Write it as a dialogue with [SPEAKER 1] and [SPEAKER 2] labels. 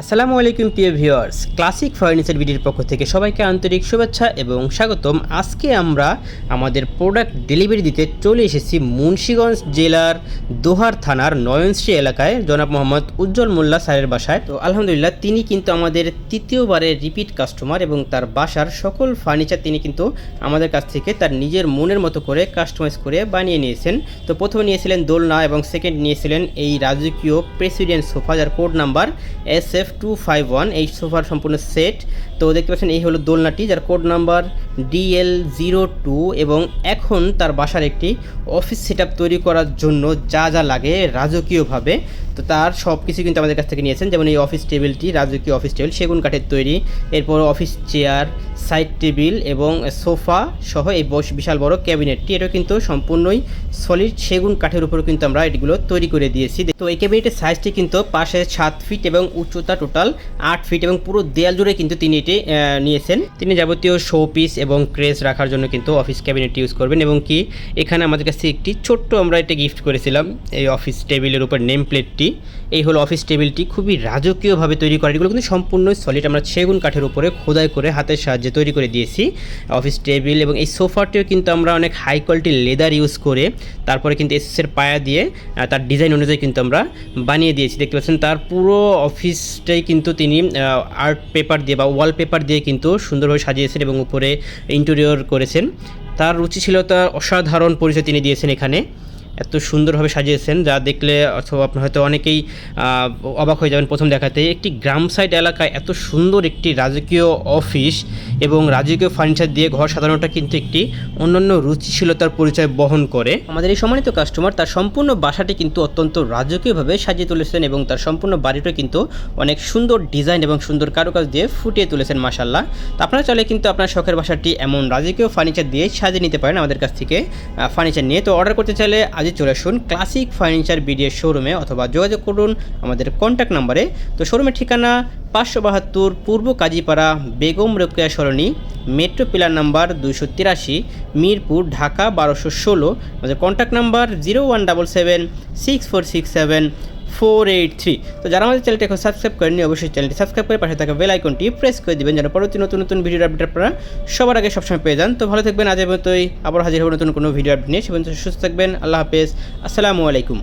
[SPEAKER 1] আসসালামু আলাইকুম, প্রিয় ভিউয়ার্স। ক্লাসিক ফার্নিচার ভিডিওর পক্ষ থেকে সবাইকে আন্তরিক শুভেচ্ছা এবং স্বাগতম। আজকে আমরা আমাদের প্রোডাক্ট ডেলিভারি দিতে চলে এসেছি মুন্সীগঞ্জ জেলার দোহার থানার নয়নশ্রী এলাকায়। জনাব মোহাম্মদ উজ্জ্বল মোল্লা স্যারের বাসায়। তো আলহামদুলিল্লাহ, তিনি কিন্তু আমাদের তৃতীয়বারের রিপিট কাস্টমার এবং তার বাসার সকল ফার্নিচার তিনি কিন্তু আমাদের কাছ থেকে তার নিজের মনের মতো করে কাস্টমাইজ করে বানিয়ে নিয়েছেন। তো প্রথমে নিয়েছিলেন দোলনা এবং সেকেন্ড নিয়েছিলেন এই রাজকীয় প্রেসিডেন্ট সোফা, যার code number S F two five one এই সোফার সম্পূর্ণ সেট তো দেখতে পাচ্ছেন, এই হলো দোলনাটি, যার code number DL zero two এবং এখন তার বাসার একটি অফিস সেট তৈরি করার জন্য যা যা লাগে রাজকীয়ভাবে, তো তার সব কিছু কিন্তু আমাদের কাছ থেকে নিয়েছেন। যেমন এই অফিস টেবিলটি রাজকীয় অফিস টেবিল সেগুন কাঠের তৈরি, এরপর অফিস চেয়ার সাইড টেবিল এবং সোফা সহ এই বস বিশাল বড় ক্যাবিনেটটি এটাও কিন্তু সম্পূর্ণই সলিড সেগুন কাঠের উপর কিন্তু আমরা এগুলো তৈরি করে দিয়েছি। তো এই ক্যাবিনেটের সাইজটি কিন্তু পাশে সাত ফিট এবং উচ্চতা টোটাল আট ফিট এবং পুরো দেয়াল জুড়ে কিন্তু তিনি এটি নিয়েছেন। তিনি যাবতীয় শো পিস এবং ক্রেস রাখার জন্য কিন্তু অফিস ক্যাবিনেট ইউজ করবেন এবং কি এখানে আমাদের কাছে একটি ছোট্ট আমরা এটা গিফট করেছিলাম, এই অফিস টেবিলের উপর নেম প্লেটটি এই হলো অফিস টেবিলটি খুবই রাজকীয়ভাবে তৈরি করা এগুলো কিন্তু সম্পূর্ণ সলিড আমরা সেগুন কাঠের উপরে খোদাই করে হাতের সাহায্যে তৈরি করে দিয়েছি। অফিস টেবিল এবং এই সোফাটিও কিন্তু আমরা অনেক হাই কোয়ালিটির লেদার ইউজ করে তারপরে কিন্তু এসএসের পায়া দিয়ে তার ডিজাইন অনুযায়ী কিন্তু আমরা বানিয়ে দিয়েছি। দেখতে পাচ্ছেন তার পুরো অফিসটাই কিন্তু তিনি আর্ট পেপার দিয়ে বা ওয়াল পেপার দিয়ে কিন্তু সুন্দরভাবে সাজিয়েছেন এবং উপরে ইন্টেরিয়র করেছেন। তার রুচিশীলতা অসাধারণ পরিচয় তিনি দিয়েছেন এখানে। এত সুন্দরভাবে সাজিয়েছেন, যা দেখলে অথবা আপনার হয়তো অনেকেই অবাক হয়ে যাবেন প্রথম দেখাতে। একটি গ্রাম সাইড এলাকায় এত সুন্দর একটি রাজকীয় অফিস এবং রাজকীয় ফার্নিচার দিয়ে ঘর সাধারণত কিন্তু একটি অন্যান্য রুচিশীলতার পরিচয় বহন করে। আমাদের এই সম্মানিত কাস্টমার তার সম্পূর্ণ বাসাটি কিন্তু অত্যন্ত রাজকীয়ভাবে সাজিয়ে তুলেছেন এবং তার সম্পূর্ণ বাড়িটা কিন্তু অনেক সুন্দর ডিজাইন এবং সুন্দর কারুকাজ দিয়ে ফুটিয়ে তুলেছেন মাসাল্লাহ তো আপনারা চাইলে কিন্তু আপনার শখের বাসাটি এমন রাজকীয় ফার্নিচার দিয়ে সাজিয়ে নিতে পারেন আমাদের কাছ থেকে ফার্নিচার নিয়ে। তো অর্ডার করতে চাইলে আজই চলে আসুন ক্লাসিক ফার্নিচার বিডিএর শোরুমে অথবা যোগাযোগ করুন আমাদের কন্ট্যাক্ট নাম্বারে তো শোরুমের ঠিকানা পাঁচশো বাহাত্তর পূর্ব Kazipara Begum Rokeya Sarani metro pillar number দুইশো তিরাশি, মিরপুর, ঢাকা বারোশো ষোলো। আমাদের contact number zero one double seven six four six seven four eight three. তো যারা আমাদের চ্যানেলটি এখন সাবস্ক্রাইব করেনি অবশ্যই চ্যানেলটি সাবস্ক্রাইব করে পাশে থাকা বেল আইকনটি প্রেস করে দেবেন, যেন পরবর্তী নতুন নতুন ভিডিও আপডেট আপনারা সবার আগে সবসময় পেয়ে যান। তো ভালো থাকবেন আজের মতোই আবার হাজির হব নতুন কোনো ভিডিও আপডেট নিয়ে। সে পর্যন্ত সুস্থ থাকবেন, আল্লাহ হাফেজ। আসসালামু আলাইকুম।